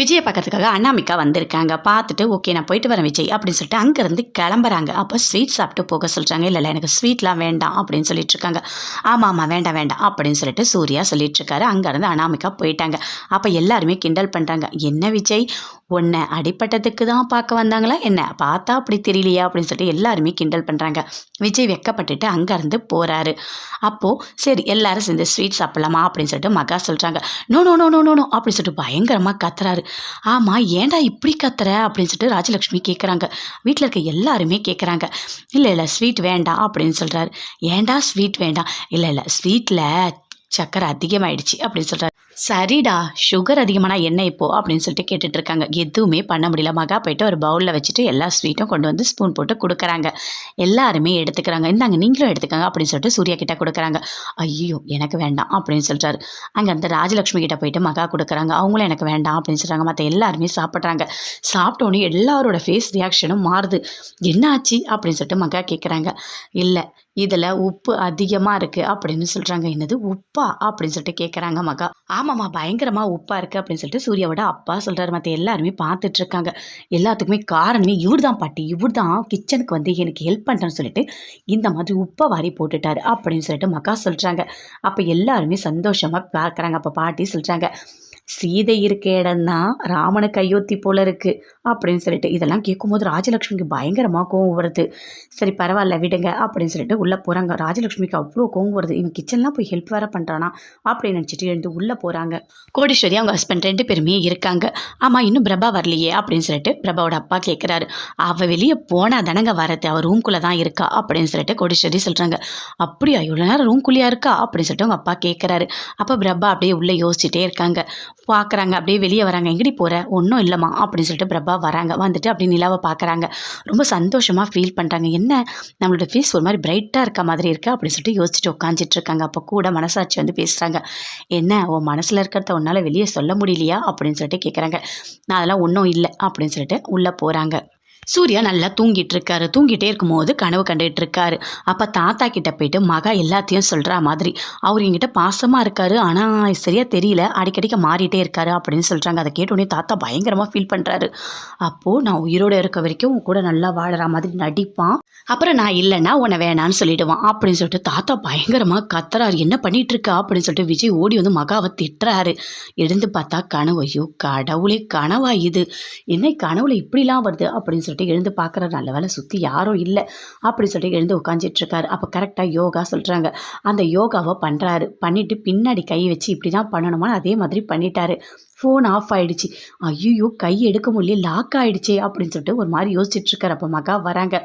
விஜயை பார்க்கறதுக்காக அண்ணாமிக்கா வந்திருக்காங்க. பார்த்துட்டு ஓகே நான் போயிட்டு வரேன் விஜய் அப்படின்னு சொல்லிட்டு அங்கேருந்து கிளம்புறாங்க. அப்போ ஸ்வீட் சாப்பிட்டு போக சொல்கிறாங்க இல்லை இல்லை எனக்கு ஸ்வீட்லாம் வேண்டாம் அப்படின்னு சொல்லிட்டு இருக்காங்க. ஆமாம் ஆமாம் வேண்டாம் வேண்டாம் அப்படின்னு சொல்லிட்டு சூர்யா சொல்லிட்டு இருக்காரு. அங்கேருந்து அனாமிகா போயிட்டாங்க. அப்போ எல்லாருமே கிண்டல் பண்ணுறாங்க என்ன விஜய் உன்னை அடிப்பட்டதுக்கு தான் பார்க்க வந்தாங்களா? என்ன பார்த்தா அப்படி தெரியலையா? அப்படின்னு சொல்லிட்டு எல்லாருமே கிண்டல் பண்ணுறாங்க விஜய் வெக்கப்பட்டுட்டு அங்கேருந்து போகிறாரு அப்போது சரி எல்லாரும் சேர்ந்து ஸ்வீட் சாப்பிட்லாமா? அப்படின்னு சொல்லிட்டு மகா சொல்கிறாங்க no no no no no no அப்படின்னு சொல்லிட்டு பயங்கரமாக கத்துறாரு. ஆமாம் ஏன்டா இப்படி கத்துற? அப்படின்னு சொல்லிட்டு ராஜலக்ஷ்மி கேட்குறாங்க வீட்டில் இருக்க எல்லாருமே கேட்குறாங்க இல்லை இல்லை ஸ்வீட் வேண்டாம் அப்படின்னு சொல்கிறாரு ஏன்டா ஸ்வீட் வேண்டாம்? இல்லை இல்லை ஸ்வீட்டில் சக்கரை அதிகமாகிடுச்சு அப்படின்னு சொல்கிறாரு சரிடா சுகர் அதிகமானா என்ன இப்போ? அப்படின்னு சொல்லிட்டு கேட்டுட்டு இருக்காங்க எதுவுமே பண்ண முடியல. மகா போயிட்டு ஒரு பவுலில் வச்சுட்டு எல்லா ஸ்வீட்டும் கொண்டு வந்து ஸ்பூன் போட்டு கொடுக்குறாங்க. எல்லாருமே எடுத்துக்கிறாங்க. இந்தாங்க நீங்களும் எடுத்துக்கங்க அப்படின்னு சொல்லிட்டு சூர்யா கிட்ட கொடுக்குறாங்க. ஐயோ எனக்கு வேண்டாம் அப்படின்னு சொல்கிறாரு அங்கே அந்த ராஜலக்ஷ்மி கிட்ட போயிட்டு மகா கொடுக்குறாங்க. அவங்களும் எனக்கு வேண்டாம் அப்படின்னு சொல்கிறாங்க மற்ற எல்லாருமே சாப்பிட்றாங்க. சாப்பிட்டோன்னே எல்லாரோட ஃபேஸ் ரியாக்ஷனும் மாறுது. என்ன ஆச்சு அப்படின்னு சொல்லிட்டு மகா கேட்குறாங்க இல்லை இதில் உப்பு அதிகமாக இருக்குது அப்படின்னு சொல்கிறாங்க என்னது? உப்பா? அப்படின்னு சொல்லிட்டு கேட்குறாங்க மகா. ஆமாம்மா பயங்கரமாக உப்பாக இருக்குது அப்படின்னு சொல்லிட்டு சூர்யாவோட அப்பா சொல்கிறாரு மற்ற எல்லாருமே பார்த்துட்டு இருக்காங்க. எல்லாத்துக்குமே காரணமே இவர் தான் பாட்டி. இவர் தான் கிச்சனுக்கு வந்து எனக்கு ஹெல்ப் பண்ணுறேன்னு சொல்லிட்டு இந்த மாதிரி உப்பை வாரி போட்டுட்டாரு அப்படின்னு சொல்லிட்டு மக்கா சொல்கிறாங்க அப்போ எல்லாருமே சந்தோஷமாக பார்க்குறாங்க. அப்போ பாட்டி சொல்கிறாங்க சீதை இருக்க இடம்தான் ராமனுக்கு அயோத்தி போல இருக்கு அப்படின்னு சொல்லிட்டு இதெல்லாம் கேட்கும்போது ராஜலக்ஷ்மிக்கு பயங்கரமாக கோவம் வருது. சரி பரவாயில்ல விடுங்க அப்படின்னு சொல்லிட்டு உள்ளே போகிறாங்க ராஜலக்ஷ்மிக்கு அவ்வளோ கோவம் வருது. இவன் கிச்சன்லாம் போய் ஹெல்ப் வேற பண்ணுறானா அப்படின்னு நினச்சிட்டு எழுந்து உள்ளே போகிறாங்க கோடீஸ்வரி அவங்க ஹஸ்பண்ட் ரெண்டு பேருமே இருக்காங்க. ஆமாம் இன்னும் பிரபா வரலையே அப்படின்னு சொல்லிட்டு பிரபாவோட அப்பா கேட்குறாரு அவள் வெளியே போனால் தானங்க வரது? அவள் ரூம்குள்ளே தான் இருக்கா அப்படின்னு சொல்லிட்டு கோடீஸ்வரி சொல்கிறாங்க அப்படியா இவ்வளோ நேரம் ரூம்குள்ளேயா இருக்கா அப்படின்னு சொல்லிட்டு அவங்க அப்பா கேட்குறாரு அப்போ பிரபா அப்படியே உள்ளே யோசிச்சுட்டே இருக்காங்க. பார்க்குறாங்க அப்படியே வெளியே வராங்க. எங்கடி போகிற ஒன்றும் இல்லைம்மா. அப்படின்னு சொல்லிட்டு பிரபா வராங்க. வந்துட்டு அப்படியே நிலாவை பார்க்குறாங்க ரொம்ப சந்தோஷமாக ஃபீல் பண்ணுறாங்க என்ன? நம்மளோட ஃபீஸ் ஒரு மாதிரி பிரைட்டாக இருக்க மாதிரி இருக்குது அப்படின்னு சொல்லிட்டு யோசிச்சுட்டு உட்காந்துட்டு இருக்காங்க. அப்போ கூட மனசாட்சி வந்து பேசுகிறாங்க என்ன? உன் மனசில் இருக்கிறத உன்னால் வெளியே சொல்ல முடியலையா? அப்படின்னு சொல்லிட்டு கேட்குறாங்க நான் அதெல்லாம் ஒன்றும் இல்லை. அப்படின்னு சொல்லிட்டு உள்ளே போகிறாங்க சூர்யா நல்லா தூங்கிட்டு இருக்காரு தூங்கிட்டே இருக்கும்போது கனவு கண்டுகிட்டு இருக்காரு அப்போ தாத்தா கிட்ட போயிட்டு மகா எல்லாத்தையும் சொல்கிற மாதிரி. அவர் என்கிட்ட பாசமாக இருக்காரு. ஆனால் சரியாக தெரியல. அடிக்கடிக்க மாறிட்டே இருக்காரு அப்படின்னு சொல்கிறாங்க அதை கேட்டோடனே தாத்தா பயங்கரமாக ஃபீல் பண்ணுறாரு அப்போது நான் உயிரோடு இருக்க வரைக்கும் உன் கூட நல்லா வாழற மாதிரி நடிப்பான். அப்புறம் நான் இல்லைன்னா உன்னை வேணான்னு சொல்லிடுவான் அப்படின்னு சொல்லிட்டு தாத்தா பயங்கரமாக கத்துறாரு. என்ன பண்ணிட்டு இருக்கா அப்படின்னு சொல்லிட்டு விஜய் ஓடி வந்து மகாவை திட்டுறாரு. எழுந்து பார்த்தா கனவு. ஐயோ கடவுளே கனவா இது? என்ன கனவுல இப்படிலாம் வருது? அப்படின்னு சொல்லிட்டு எழுந்து பார்க்குற நல்ல வேலை சுற்றி யாரும் இல்லை அப்படி சொல்லிட்டு எழுந்து உட்காந்துட்டுருக்காரு அப்போ கரெக்டாக யோகா சொல்கிறாங்க அந்த யோகாவை பண்ணுறாரு பண்ணிவிட்டு பின்னாடி கை வச்சு இப்படி தான் பண்ணணுமா அதே மாதிரி பண்ணிட்டாரு. ஃபோன் ஆஃப் ஆகிடுச்சு ஐயோ கை எடுக்க முடியல லாக் ஆகிடுச்சே அப்படின்னு சொல்லிட்டு ஒரு மாதிரி யோசிச்சுட்டு இருக்கார். அப்போ மகா வராங்க.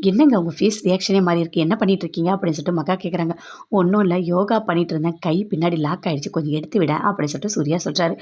என்னங்க உங்கள் ஃபேஸ் ரியாக்ஷனே மாதிரி இருக்குது என்ன பண்ணிட்டு இருக்கீங்க? அப்படின்னு சொல்லிட்டு மகா கேட்குறாங்க ஒன்றும் இல்லை யோகா பண்ணிட்டு இருந்தேன். கை பின்னாடி லாக் ஆகிடுச்சு கொஞ்சம் எடுத்து விட அப்படின்னு சொல்லிட்டு சூர்யா சொல்கிறாரு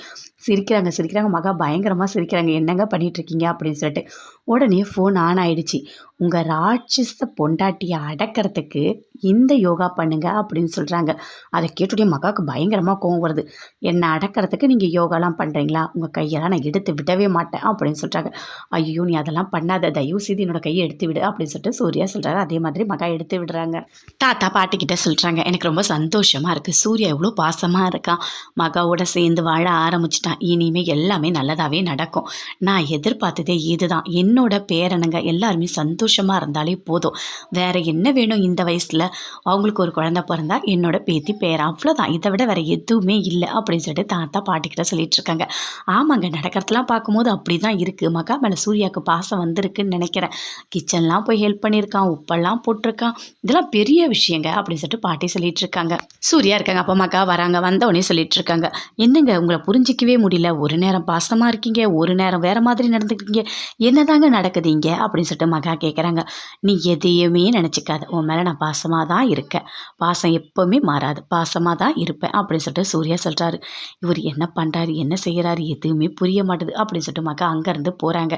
சிரிக்கிறாங்க சிரிக்கிறாங்க. மகா பயங்கரமாக சிரிக்கிறாங்க. என்னங்க பண்ணிட்டு இருக்கீங்க? அப்படின்னு சொல்லிட்டு உடனே ஃபோன் ஆன் ஆகிடுச்சு உங்கள் ராட்சச பொண்டாட்டியை அடக்கிறதுக்கு இந்த யோகா பண்ணுங்க அப்படின்னு சொல்கிறாங்க அதை கேட்டுடைய மகாவுக்கு பயங்கரமாக கோவம் வருது. என்னை அடக்கிறதுக்கு நீங்கள் யோகாலாம் பண்ணுறீங்களா உங்கள் கையெல்லாம் நான் எடுத்து விடவே மாட்டேன் அப்படின்னு சொல்கிறாங்க ஐயோ நீ அதெல்லாம் பண்ணாத. தயவு செய்து என்னோடய கையை எடுத்து விடு அப்படின்னு சொல்லிட்டு சூர்யா சொல்கிறாரு அதே மாதிரி மகா எடுத்து விடுறாங்க. தாத்தா பாட்டிக்கிட்ட சொல்கிறாங்க எனக்கு ரொம்ப சந்தோஷமாக இருக்குது சூர்யா எவ்வளோ பாசமாக இருக்கான் மகாவோட சேர்ந்து வாழ ஆரம்பிச்சிட்டான். இனிமேல் எல்லாமே நல்லதாகவே நடக்கும். நான் எதிர்பார்த்ததே இதுதான். என்னோட பேரனுங்க எல்லாருமே சந்தோஷமாக இருந்தாலே போதும். வேற என்ன வேணும் இந்த வயசில்? அவங்களுக்கு ஒரு குழந்த பிறந்தா என்னோட பேத்தி பேர்? அவ்வளோதான் இதை விட வேற எதுவுமே இல்லை அப்படின்னு சொல்லிட்டு தாத்தா பாட்டிக்கிட்ட சொல்லிட்டு இருக்காங்க. ஆமாங்க நடக்கிறதெல்லாம் பார்க்கும்போது அப்படி தான் இருக்குது மகா மேலே சூர்யாவுக்கு பாசம் வந்திருக்குன்னு நினைக்கிறேன். கிச்சன்லாம் போய் ஹெல்ப் பண்ணியிருக்கான் உப்பெல்லாம் போட்டிருக்கான். இதெல்லாம் பெரிய விஷயங்க அப்படின்னு சொல்லிட்டு பாட்டி சொல்லிட்டு இருக்காங்க. சூர்யா இருக்காங்க. அப்பா மகா வராங்க. வந்த சொல்லிட்டு இருக்காங்க. என்னங்க உங்களை புரிஞ்சிக்கவே முடியல. ஒரு நேரம் பாசமாக இருக்கீங்க ஒரு நேரம் வேற மாதிரி நடந்துக்கிறீங்க என்னதாங்க நடக்குது இங்கே? அப்படின்னு சொல்லிட்டு மகா கேட்குறாங்க நீ எதையுமே நினச்சிக்காத. உன் மேலே நான் பாசமாக தான் இருக்கேன். பாசம் எப்போவுமே மாறாது. பாசமாக தான் இருப்பேன். அப்படின்னு சொல்லிட்டு சூர்யா சொல்கிறாரு இவர் என்ன பண்ணுறாரு என்ன செய்கிறாரு எதுவுமே புரிய மாட்டுது. அப்படின்னு சொல்லிட்டு மகா அங்கேருந்து போகிறாங்க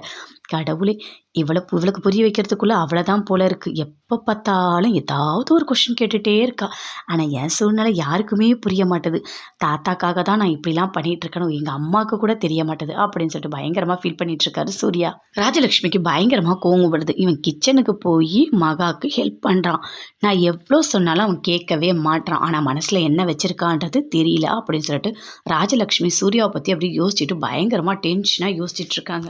கடவுளே இவளை இவளுக்கு புரிய வைக்கிறதுக்குள்ளே அவ்வளோதான் போல இருக்குது எப்போ பார்த்தாலும் ஏதாவது ஒரு கொஷின் கேட்டுகிட்டே இருக்கா. ஆனால் என் சூழ்நிலை யாருக்குமே புரிய மாட்டுது. தாத்தாக்காக தான் நான் இப்படிலாம் பண்ணிகிட்ருக்கணும் இருக்கணும் எங்கள் அம்மாவுக்கு கூட தெரிய மாட்டேது அப்படின்னு சொல்லிட்டு பயங்கரமாக ஃபீல் பண்ணிகிட்ருக்காரு இருக்காரு சூர்யா. ராஜலக்ஷ்மிக்கு பயங்கரமாக கோவம் இவன் கிச்சனுக்கு போய் மகாவுக்கு ஹெல்ப் பண்ணுறான் நான் எவ்வளோ சொன்னாலும் அவன் கேட்கவே மாட்றான். ஆனால் மனசில் என்ன வச்சுருக்கான்றது தெரியல அப்படின்னு சொல்லிட்டு ராஜலக்ஷ்மி சூர்யாவை பற்றி அப்படியே யோசிச்சுட்டு பயங்கரமாக டென்ஷனாக யோசிச்சுட்ருக்காங்க